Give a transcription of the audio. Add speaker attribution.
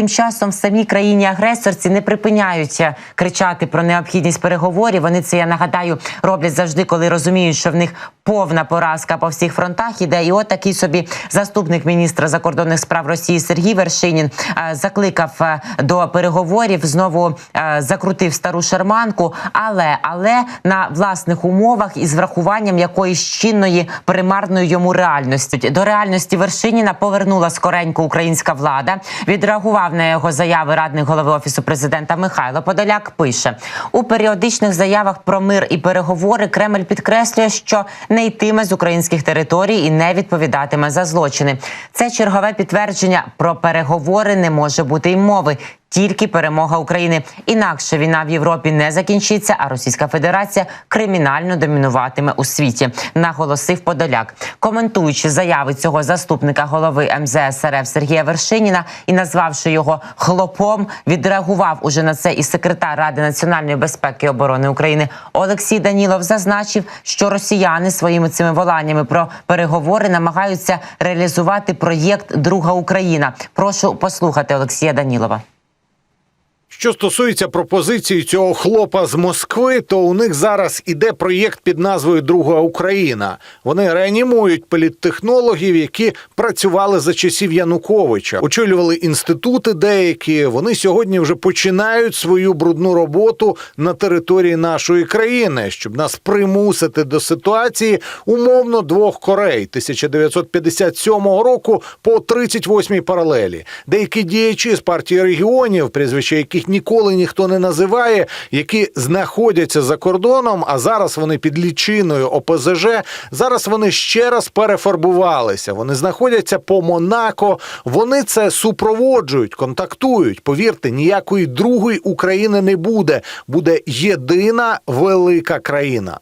Speaker 1: Тим часом в самій країні агресорці не припиняють е, кричати про необхідність переговорів. Вони це я нагадаю роблять завжди, коли розуміють, що в них повна поразка по всіх фронтах іде. І от такий собі заступник міністра закордонних справ Росії Сергій Вершинін е, закликав е, до переговорів. Знову е, закрутив стару шарманку, але але на власних умовах із врахуванням якоїсь чинної примарної йому реальності. До реальності Вершиніна повернула скоренько українська влада. Відреагував на його заяви радник голови офісу президента Михайло Подоляк. Пише у періодичних заявах про мир і переговори. Кремль підкреслює, що не йтиме з українських територій і не відповідатиме за злочини. Це чергове підтвердження про переговори не може бути й мови. Тільки перемога України. Інакше війна в Європі не закінчиться, а Російська Федерація кримінально домінуватиме у світі, наголосив Подоляк, коментуючи заяви цього заступника голови МЗС РФ Сергія Вершиніна і назвавши його хлопом, відреагував уже на це і секретар Ради національної безпеки і оборони України Олексій Данілов зазначив, що росіяни своїми цими воланнями про переговори намагаються реалізувати проєкт Друга Україна. Прошу послухати Олексія Данілова.
Speaker 2: Що стосується пропозиції цього хлопа з Москви, то у них зараз іде проєкт під назвою Друга Україна. Вони реанімують політтехнологів, які працювали за часів Януковича, очолювали інститути деякі. Вони сьогодні вже починають свою брудну роботу на території нашої країни, щоб нас примусити до ситуації умовно двох Корей 1957 року по 38-й паралелі. Деякі діячі з партії регіонів, прізвища яких ніколи ніхто не називає, які знаходяться за кордоном, а зараз вони під лічиною ОПЗЖ. Зараз вони ще раз перефарбувалися. Вони знаходяться по Монако. Вони це супроводжують, контактують. Повірте, ніякої другої України не буде. Буде єдина велика країна.